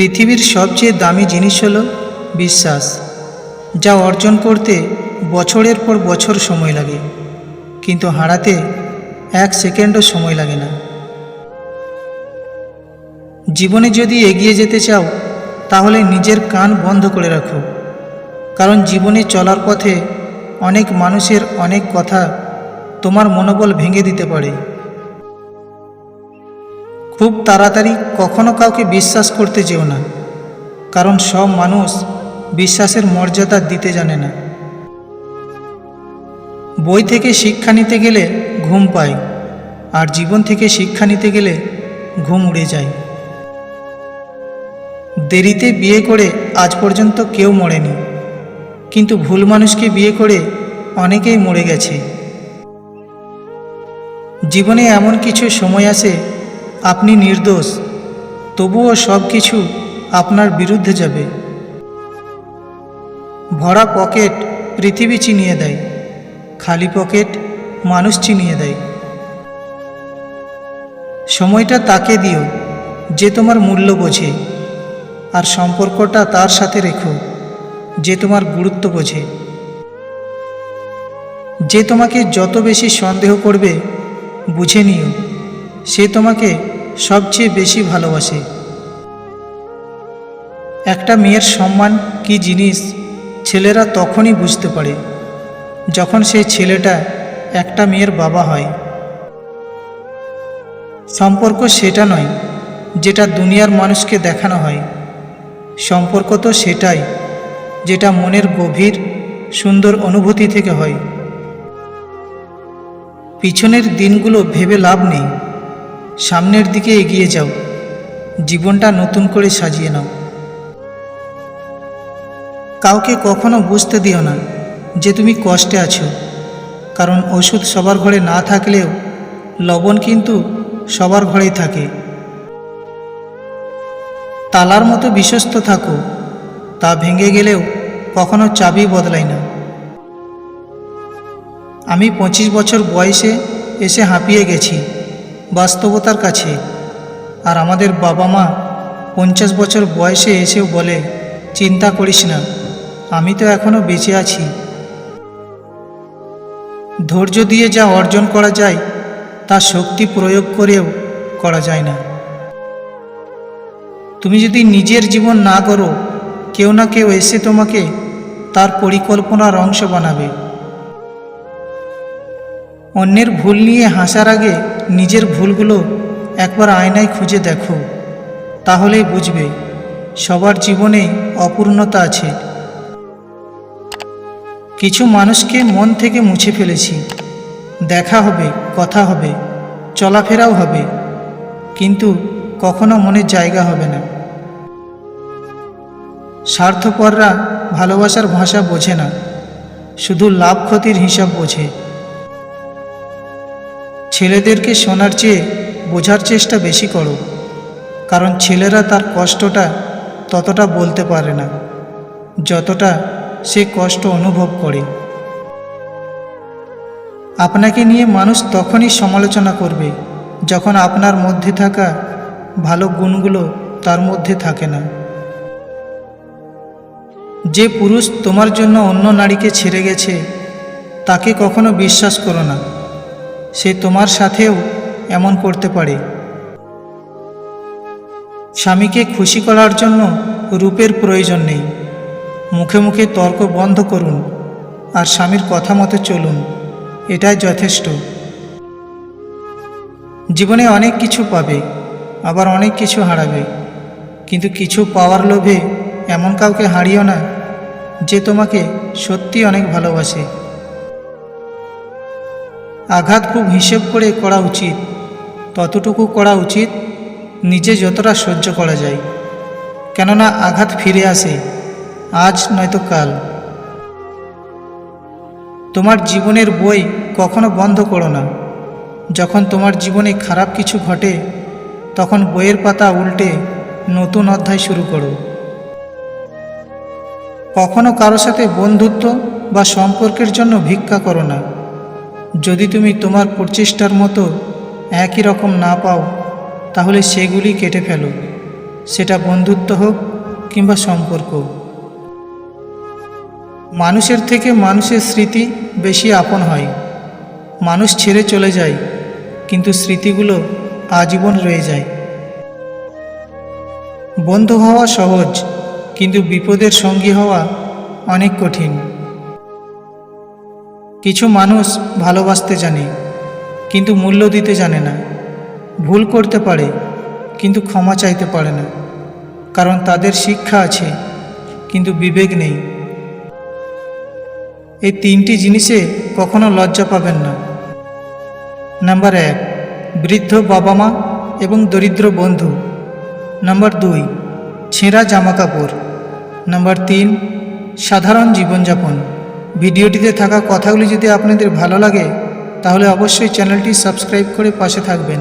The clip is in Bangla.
পৃথিবীর সবচেয়ে দামি জিনিস হল বিশ্বাস, যা অর্জন করতে বছরের পর বছর সময় লাগে, কিন্তু হারাতে এক সেকেন্ডও সময় লাগে না। জীবনে যদি এগিয়ে যেতে চাও, তাহলে নিজের কান বন্ধ করে রাখো, কারণ জীবনে চলার পথে অনেক মানুষের অনেক কথা তোমার মনোবল ভেঙে দিতে পারে। খুব তাড়াতাড়ি কখনো কাউকে বিশ্বাস করতে যেও না, কারণ সব মানুষ বিশ্বাসের মর্যাদা দিতে জানে না। বই থেকে শিক্ষা নিতে গেলে ঘুম পাই আর জীবন থেকে শিক্ষা নিতে গেলে ঘুম উড়ে যায়। দেরিতে বিয়ে করে আজ পর্যন্ত কেউ মরেনি, কিন্তু ভুল মানুষকে বিয়ে করে অনেকেই মরে গেছে। জীবনে এমন কিছু সময় আসে আপনি নির্দোষ। তবুও সব কিছু আপনার বিরুদ্ধে যাবে। ভরা পকেট পৃথিবী চিনিয়ে দেয়। খালি পকেট মানুষ চিনিয়ে দেয়। সময়টা তাকে দিও, যে তোমার মূল্য বোঝে। আর সম্পর্কটা তার সাথে রেখো, যে তোমার গুরুত্ব বোঝে। যে তোমাকে যত বেশি সন্দেহ করবে, বুঝে নিও। সে তোমাকে সবচেয়ে বেশি ভালোবাসে। একটা মেয়ের সম্মান কি জিনিস ছেলেরা তখনই বুঝতে পারে, যখন সেই ছেলেটা একটা মেয়ের বাবা হয়। সম্পর্ক সেটা নয়, যেটা দুনিয়ার মানুষকে দেখানো হয়। সম্পর্ক তো সেটাই, যেটা মনের গভীর, সুন্দর অনুভূতি থেকে হয়। পিছনের দিনগুলো ভেবে লাভ নেই। সামনের দিকে এগিয়ে যাও। জীবনটা নতুন করে সাজিয়ে নাও। কাউকে কখনো বুঝতে দিও না যে তুমি কষ্টে আছো। কারণ ওষুধ সবার ঘরে না থাকলেও লবণ কিন্তু সবার ঘরেই থাকে। তালার মতো বিশ্বস্ত থাকো, তা ভেঙে গেলেও কখনো চাবি বদলাই না। আমি পঁচিশ বছর বয়সে এসে হাঁপিয়ে গেছি। বাস্তবতার কাছে। আর আমাদের বাবা মা পঞ্চাশ বছর বয়সে এসেও বলে, চিন্তা করিস না, আমি তো এখনও বেঁচে আছি। ধৈর্য দিয়ে যা অর্জন করা যায়, তা শক্তি প্রয়োগ করেও করা যায় না। তুমি যদি নিজের জীবন না করো, কেউ না কেউ এসে তোমাকে তার পরিকল্পনার অংশ বানাবে। অন্যের ভুল নিয়ে হাসার আগে নিজের ভুলগুলো একবার আয়নায় খুঁজে দেখো। তাহলেই বুঝবে, সবার জীবনেই অপূর্ণতা আছে। কিছু মানুষকে মন থেকে মুছে ফেলেছি। দেখা হবে, কথা হবে, চলাফেরাও হবে। কিন্তু কখনো মনের জায়গা হবে না। স্বার্থপররা ভালোবাসার ভাষা বোঝে না। শুধু লাভ ক্ষতির হিসাব বোঝে। ছেলেদেরকে শোনার চেয়ে বোঝার চেষ্টা বেশি করো, কারণ ছেলেরা তার কষ্টটা ততটা বলতে পারে না, যতটা সে কষ্ট অনুভব করে। আপনাকে নিয়ে মানুষ তখনই সমালোচনা করবে, যখন আপনার মধ্যে থাকা ভালো গুণগুলো তার মধ্যে থাকে না। যে পুরুষ তোমার জন্য অন্য নারীকে ছেড়ে গেছে, তাকে কখনো বিশ্বাস করো না। সে তোমার সাথেও এমন করতে পারে। স্বামীকে খুশি করার জন্য রূপের প্রয়োজন নেই। মুখে মুখে তর্ক বন্ধ করুন আর স্বামীর কথা মতো চলুন, এটাই যথেষ্ট। জীবনে অনেক কিছু পাবে, আবার অনেক কিছু হারাবে, কিন্তু কিছু পাওয়ার লোভে এমন কাউকে হারিও না যে তোমাকে সত্যি অনেক ভালোবাসে। আঘাত খুব হিসেব করে করা উচিত। ততটুকু করা উচিত, নিজে যতটা সহ্য করা যায়। কেননা আঘাত ফিরে আসে, আজ নয়তো কাল। তোমার জীবনের বই কখনো বন্ধ করো না। যখন তোমার জীবনে খারাপ কিছু ঘটে, তখন বইয়ের পাতা উল্টে নতুন অধ্যায় শুরু করো। কখনো কারও সাথে বন্ধুত্ব বা সম্পর্কের জন্য ভিক্ষা করো না। যদি তুমি তোমার প্রচেষ্টার মতো একই রকম না পাও, তাহলে সেগুলি কেটে ফেলো। সেটা বন্ধুত্ব হোক কিংবা সম্পর্ক। মানুষের থেকে মানুষের স্মৃতি বেশি আপন হয়। মানুষ ছেড়ে চলে যায়, কিন্তু স্মৃতিগুলো আজীবন রয়ে যায়। বন্ধু হওয়া সহজ, কিন্তু বিপদের সঙ্গী হওয়া অনেক কঠিন। কিছু মানুষ ভালোবাসতে জানে, কিন্তু মূল্য দিতে জানে না। ভুল করতে পারে, কিন্তু ক্ষমা চাইতে পারে না। কারণ তাদের শিক্ষা আছে, কিন্তু বিবেক নেই। এই তিনটি জিনিসে কখনো লজ্জা পাবেন না। নাম্বার এক, বৃদ্ধ বাবা মা এবং দরিদ্র বন্ধু। নাম্বার দুই, ছেঁড়া জামা কাপড় নাম্বার তিন, সাধারণ জীবনযাপন। ভিডিওটিতে থাকা কথাগুলি যদি আপনাদের ভালো লাগে তাহলে অবশ্যই চ্যানেলটি সাবস্ক্রাইব করে পাশে থাকবেন।